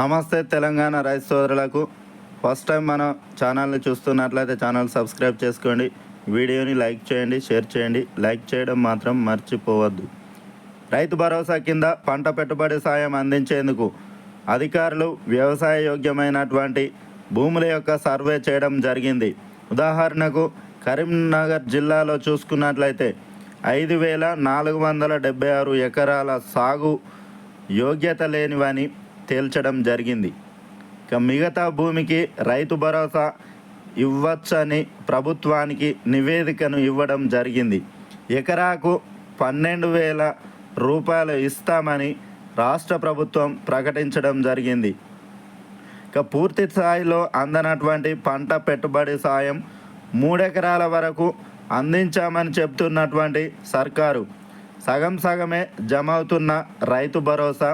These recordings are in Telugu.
నమస్తే తెలంగాణ రైతు సోదరులకు. ఫస్ట్ టైం మన ఛానల్ని చూస్తున్నట్లయితే ఛానల్ సబ్స్క్రైబ్ చేసుకోండి. వీడియోని లైక్ చేయండి షేర్ చేయండి. లైక్ చేయడం మాత్రం మర్చిపోవద్దు. రైతు భరోసా కింద పంట పెట్టుబడి సాయం అందించేందుకు అధికారులు వ్యవసాయ యోగ్యమైనటువంటి భూముల యొక్క సర్వే చేయడం జరిగింది. ఉదాహరణకు కరీంనగర్ జిల్లాలో చూసుకున్నట్లయితే ఐదు వేల నాలుగు వందల డెబ్బై ఆరు ఎకరాల సాగు యోగ్యత లేనివని తేల్చడం జరిగింది. ఇక మిగతా భూమికి రైతు భరోసా ఇవ్వచ్చని ప్రభుత్వానికి నివేదికను ఇవ్వడం జరిగింది. ఎకరాకు పన్నెండు వేల రూపాయలు ఇస్తామని రాష్ట్ర ప్రభుత్వం ప్రకటించడం జరిగింది. ఇక పూర్తి స్థాయిలో అందనటువంటి పంట పెట్టుబడి సాయం మూడెకరాల వరకు అందించామని చెప్తున్నటువంటి సర్కారు. సగం సగమే జమ అవుతున్న రైతు భరోసా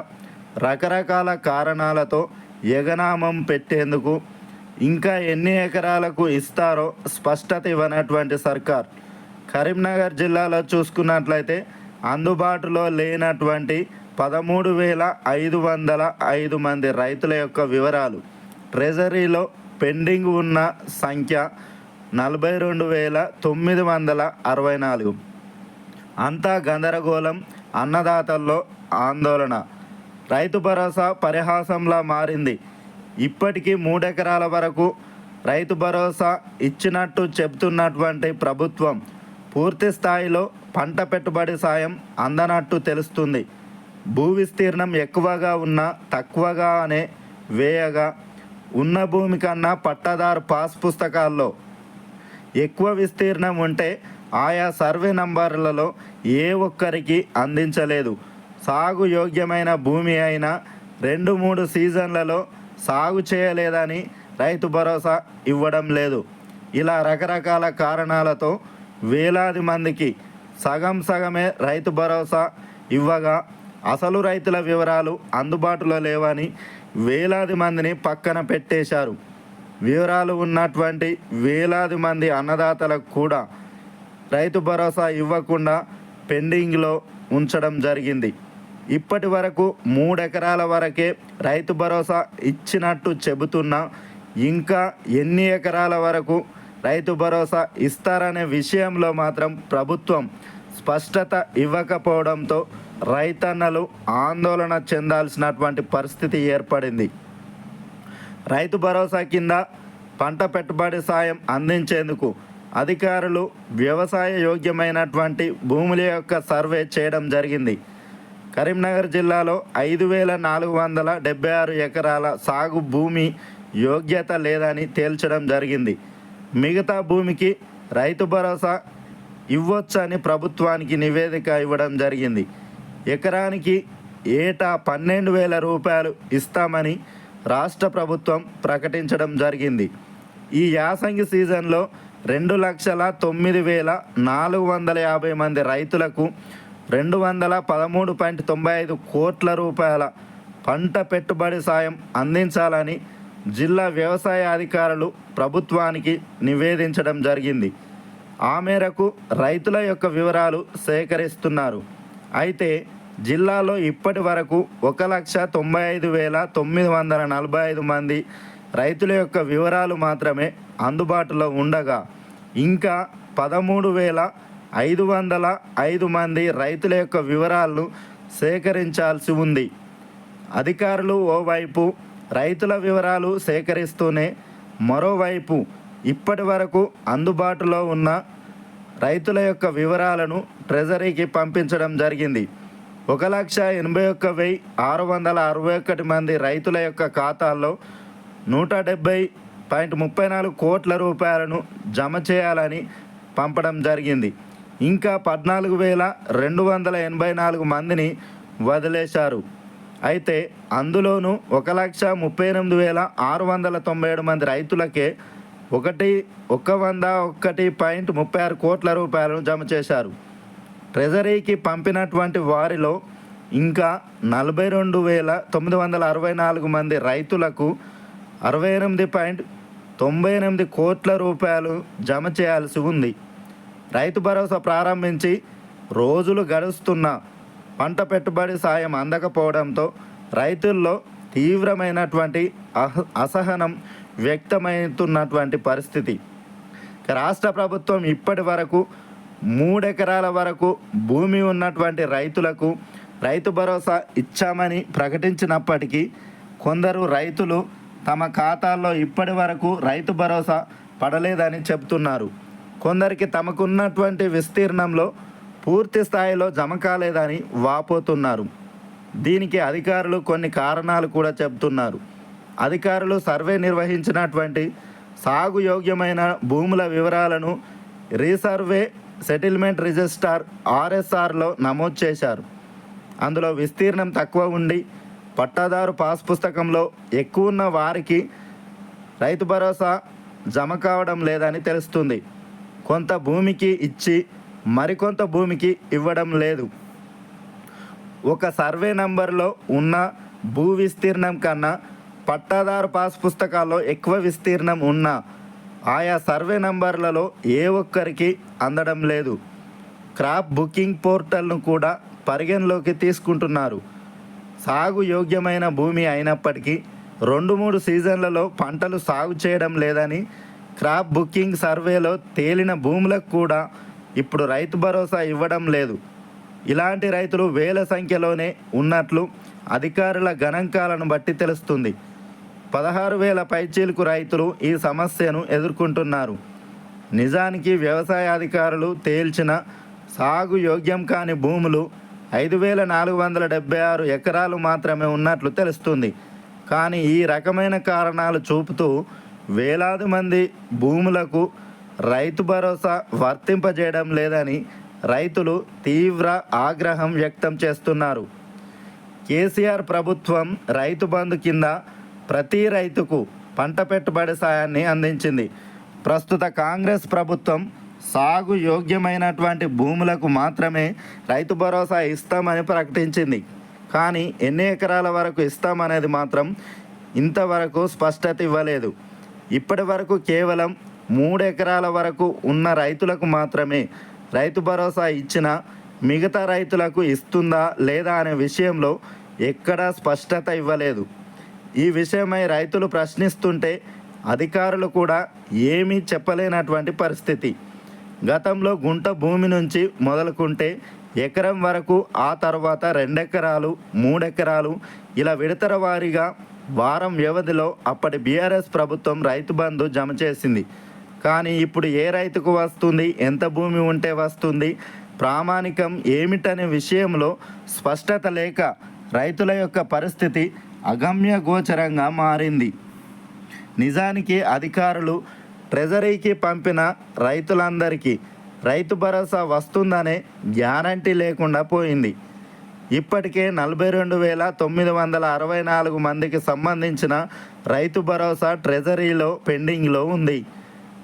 రకరకాల కారణాలతో ఎగనామం పెట్టేందుకు ఇంకా ఎన్ని ఎకరాలకు ఇస్తారో స్పష్టత ఇవ్వనటువంటి సర్కార్. కరీంనగర్ జిల్లాలో చూసుకున్నట్లయితే అందుబాటులో లేనటువంటి పదమూడు వేల ఐదు వందల ఐదు మంది రైతుల యొక్క వివరాలు. ట్రెజరీలో పెండింగ్ ఉన్న సంఖ్య నలభై రెండు వేల తొమ్మిది వందల అరవై నాలుగు. అంతా గందరగోళం అన్నదాతల్లో ఆందోళన. రైతు భరోసా పరిహాసంలా మారింది. ఇప్పటికీ మూడెకరాల వరకు రైతు భరోసా ఇచ్చినట్టు చెబుతున్నటువంటి ప్రభుత్వం పూర్తి స్థాయిలో పంట పెట్టుబడి సాయం అందనట్టు తెలుస్తుంది. భూ విస్తీర్ణం ఎక్కువగా ఉన్న తక్కువగా అనే వేయగా ఉన్న భూమి కన్నా పట్టాదారు పాస్ పుస్తకాల్లో ఎక్కువ విస్తీర్ణం ఉంటే ఆయా సర్వే నంబర్లలో ఏ ఒక్కరికి అందించలేదు. సాగు యోగ్యమైన భూమి అయినా రెండు మూడు సీజన్లలో సాగు చేయలేదని రైతు భరోసా ఇవ్వడం లేదు. ఇలా రకరకాల కారణాలతో వేలాది మందికి సగం సగమే రైతు భరోసా ఇవ్వగా అసలు రైతుల వివరాలు అందుబాటులో లేవని వేలాది మందిని పక్కన పెట్టేశారు. వివరాలు ఉన్నటువంటి వేలాది మంది అన్నదాతలకు కూడా రైతు భరోసా ఇవ్వకుండా పెండింగ్లో ఉంచడం జరిగింది. ఇప్పటి వరకు మూడెకరాల వరకే రైతు భరోసా ఇచ్చినట్టు చెబుతున్నా ఇంకా ఎన్ని ఎకరాల వరకు రైతు భరోసా ఇస్తారనే విషయంలో మాత్రం ప్రభుత్వం స్పష్టత ఇవ్వకపోవడంతో రైతన్నలు ఆందోళన చెందాల్సినటువంటి పరిస్థితి ఏర్పడింది. రైతు భరోసా కింద పంట పెట్టుబడి సాయం అందించేందుకు అధికారులు వ్యవసాయ యోగ్యమైనటువంటి భూముల యొక్క సర్వే చేయడం జరిగింది. కరీంనగర్ జిల్లాలో ఐదు వేల నాలుగు వందల డెబ్బై ఆరు ఎకరాల సాగు భూమి యోగ్యత లేదని తేల్చడం జరిగింది. మిగతా భూమికి రైతు భరోసా ఇవ్వొచ్చని ప్రభుత్వానికి నివేదిక ఇవ్వడం జరిగింది. ఎకరానికి ఏటా పన్నెండు వేల రూపాయలు ఇస్తామని రాష్ట్ర ప్రభుత్వం ప్రకటించడం జరిగింది. ఈ యాసంగి సీజన్లో రెండు లక్షల తొమ్మిది వేల నాలుగు వందల యాభై మంది రైతులకు రెండు వందల పదమూడు పాయింట్ తొంభై ఐదు కోట్ల రూపాయల పంట పెట్టుబడి సాయం అందించాలని జిల్లా వ్యవసాయ అధికారులు ప్రభుత్వానికి నివేదించడం జరిగింది. ఆ మేరకు రైతుల యొక్క వివరాలు సేకరిస్తున్నారు. అయితే జిల్లాలో ఇప్పటి వరకు ఒక లక్ష తొంభై ఐదు వేల తొమ్మిది వందల నలభై ఐదు మంది రైతుల యొక్క వివరాలు మాత్రమే అందుబాటులో ఉండగా ఇంకా పదమూడు వేల ఐదు వందల ఐదు మంది రైతుల యొక్క వివరాలను సేకరించాల్సి ఉంది. అధికారులు ఓవైపు రైతుల వివరాలు సేకరిస్తూనే మరోవైపు ఇప్పటి వరకు అందుబాటులో ఉన్న రైతుల యొక్క వివరాలను ట్రెజరీకి పంపించడం జరిగింది. ఒక లక్ష ఎనభై ఒక్క వెయ్యి ఆరు వందల అరవై ఒకటి మంది రైతుల యొక్క ఖాతాల్లో నూట డెబ్బై పాయింట్ ముప్పై నాలుగు కోట్ల రూపాయలను జమ చేయాలని పంపడం జరిగింది. ఇంకా పద్నాలుగు వేల రెండు వందల ఎనభై నాలుగు మందిని వదిలేశారు. అయితే అందులోనూ ఒక లక్ష ముప్పై ఎనిమిది వేల ఆరు వందల తొంభై ఏడు మంది రైతులకే ఒకటి ఒక వంద ఒకటి పాయింట్ ముప్పై ఆరు కోట్ల రూపాయలను జమ చేశారు. ట్రెజరీకి పంపినటువంటి వారిలో ఇంకా నలభై రెండు వేల తొమ్మిది వందల అరవై నాలుగు మంది రైతులకు అరవై ఎనిమిది పాయింట్ తొంభై ఎనిమిది కోట్ల రూపాయలు జమ చేయాల్సి ఉంది. రైతు భరోసా ప్రారంభించి రోజులు గడుస్తున్న పంట పెట్టుబడి సాయం అందకపోవడంతో రైతుల్లో తీవ్రమైనటువంటి అహ అసహనం వ్యక్తమవుతున్నటువంటి పరిస్థితి. రాష్ట్ర ప్రభుత్వం ఇప్పటి వరకు మూడెకరాల వరకు భూమి ఉన్నటువంటి రైతులకు రైతు భరోసా ఇచ్చామని ప్రకటించినప్పటికీ కొందరు రైతులు తమ ఖాతాల్లో ఇప్పటి వరకు రైతు భరోసా పడలేదని చెబుతున్నారు కొందరికి తమకున్నటువంటి విస్తీర్ణంలో పూర్తి స్థాయిలో జమ కాలేదని వాపోతున్నారు. దీనికి అధికారులు కొన్ని కారణాలు కూడా చెబుతున్నారు. అధికారులు సర్వే నిర్వహించినటువంటి సాగు యోగ్యమైన భూముల వివరాలను రీసర్వే సెటిల్మెంట్ రిజిస్టార్ ఆర్ఎస్ఆర్లో నమోదు చేశారు. అందులో విస్తీర్ణం తక్కువ ఉండి పట్టాదారు పాస్ పుస్తకంలో ఎక్కువ ఉన్న వారికి రైతు భరోసా జమ కావడం లేదని తెలుస్తుంది. కొంత భూమికి ఇచ్చి మరికొంత భూమికి ఇవ్వడం లేదు. ఒక సర్వే నంబర్లో ఉన్న భూ విస్తీర్ణం కన్నా పట్టాదారు పాస్ పుస్తకాల్లో ఎక్కువ విస్తీర్ణం ఉన్న ఆయా సర్వే నంబర్లలో ఏ ఒక్కరికి అందడం లేదు. క్రాప్ బుకింగ్ పోర్టల్ను కూడా పరిగణలోకి తీసుకుంటున్నారు. సాగు యోగ్యమైన భూమి అయినప్పటికీ రెండు మూడు సీజన్లలో పంటలు సాగు చేయడం లేదని క్రాప్ బుకింగ్ సర్వేలో తేలిన భూములకు కూడా ఇప్పుడు రైతు భరోసా ఇవ్వడం లేదు. ఇలాంటి రైతులు వేల సంఖ్యలోనే ఉన్నట్లు అధికారుల గణాంకాలను బట్టి తెలుస్తుంది. పదహారు వేల పైచీలకు రైతులు ఈ సమస్యను ఎదుర్కొంటున్నారు. నిజానికి వ్యవసాయ అధికారులు తేల్చిన సాగు యోగ్యం కాని భూములు ఐదు వేల నాలుగు వందల డెబ్బై ఆరు ఎకరాలు మాత్రమే ఉన్నట్లు తెలుస్తుంది. కానీ ఈ రకమైన కారణాలు చూపుతూ వేలాది మంది భూములకు రైతు భరోసా వర్తింపజేయడం లేదని రైతులు తీవ్ర ఆగ్రహం వ్యక్తం చేస్తున్నారు. కేసీఆర్ ప్రభుత్వం రైతు బంధు కింద ప్రతి రైతుకు పంట పెట్టుబడి సాయాన్ని అందించింది. ప్రస్తుత కాంగ్రెస్ ప్రభుత్వం సాగు యోగ్యమైనటువంటి భూములకు మాత్రమే రైతు భరోసా ఇస్తామని ప్రకటించింది. కానీ ఎన్ని ఎకరాల వరకు ఇస్తామనేది మాత్రం ఇంతవరకు స్పష్టత ఇవ్వలేదు. ఇప్పటి వరకు కేవలం మూడు ఎకరాల వరకు ఉన్న రైతులకు మాత్రమే రైతు భరోసా ఇచ్చిన మిగతా రైతులకు ఇస్తుందా లేదా అనే విషయంలో ఎక్కడా స్పష్టత ఇవ్వలేదు. ఈ విషయమై రైతులు ప్రశ్నిస్తుంటే అధికారులు కూడా ఏమీ చెప్పలేనటువంటి పరిస్థితి. గతంలో గుంట భూమి నుంచి మొదలుకుంటే ఎకరం వరకు ఆ తర్వాత రెండెకరాలు మూడెకరాలు ఇలా విడతర వారీగా వారం వ్యవధిలో అప్పటి బీఆర్ఎస్ ప్రభుత్వం రైతు బంధు జమ చేసింది. కానీ ఇప్పుడు ఏ రైతుకు వస్తుంది? ఎంత భూమి ఉంటే వస్తుంది? ప్రామాణికం ఏమిటనే విషయంలో స్పష్టత లేక రైతుల యొక్క పరిస్థితి అగమ్య గోచరంగా మారింది. నిజానికి అధికారులు ట్రెజరీకి పంపిన రైతులందరికీ రైతు భరోసా వస్తుందనే గ్యారంటీ లేకుండా పోయింది. ఇప్పటికే నలభై రెండు వేల తొమ్మిది వందల అరవై నాలుగు మందికి సంబంధించిన రైతు భరోసా ట్రెజరీలో పెండింగ్లో ఉంది.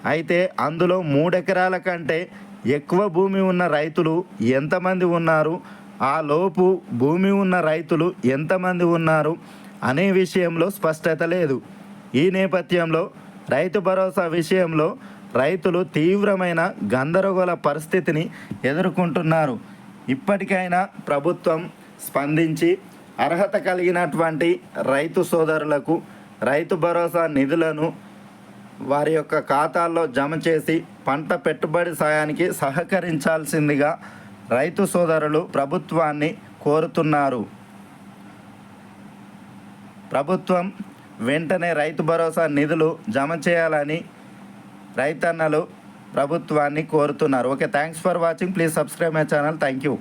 అయితే అందులో మూడెకరాల కంటే ఎక్కువ భూమి ఉన్న రైతులు ఎంతమంది ఉన్నారు? ఆ లోపు భూమి ఉన్న రైతులు ఎంతమంది ఉన్నారు? అనే విషయంలో స్పష్టత లేదు. ఈ నేపథ్యంలో రైతు భరోసా విషయంలో రైతులు తీవ్రమైన గందరగోళ పరిస్థితిని ఎదుర్కొంటున్నారు. ఇప్పటికైనా ప్రభుత్వం స్పందించి అర్హత కలిగినటువంటి రైతు సోదరులకు రైతు భరోసా నిధులను వారి యొక్క ఖాతాల్లో జమ చేసి పంట పెట్టుబడి సాయానికి సహకరించాల్సిందిగా రైతు సోదరులు ప్రభుత్వాన్ని కోరుతున్నారు. ప్రభుత్వం వెంటనే రైతు భరోసా నిధులు జమ చేయాలని రైతన్నలు ప్రభుత్వాన్ని కోరుతున్నారు okay thanks for watching please subscribe my channel thank you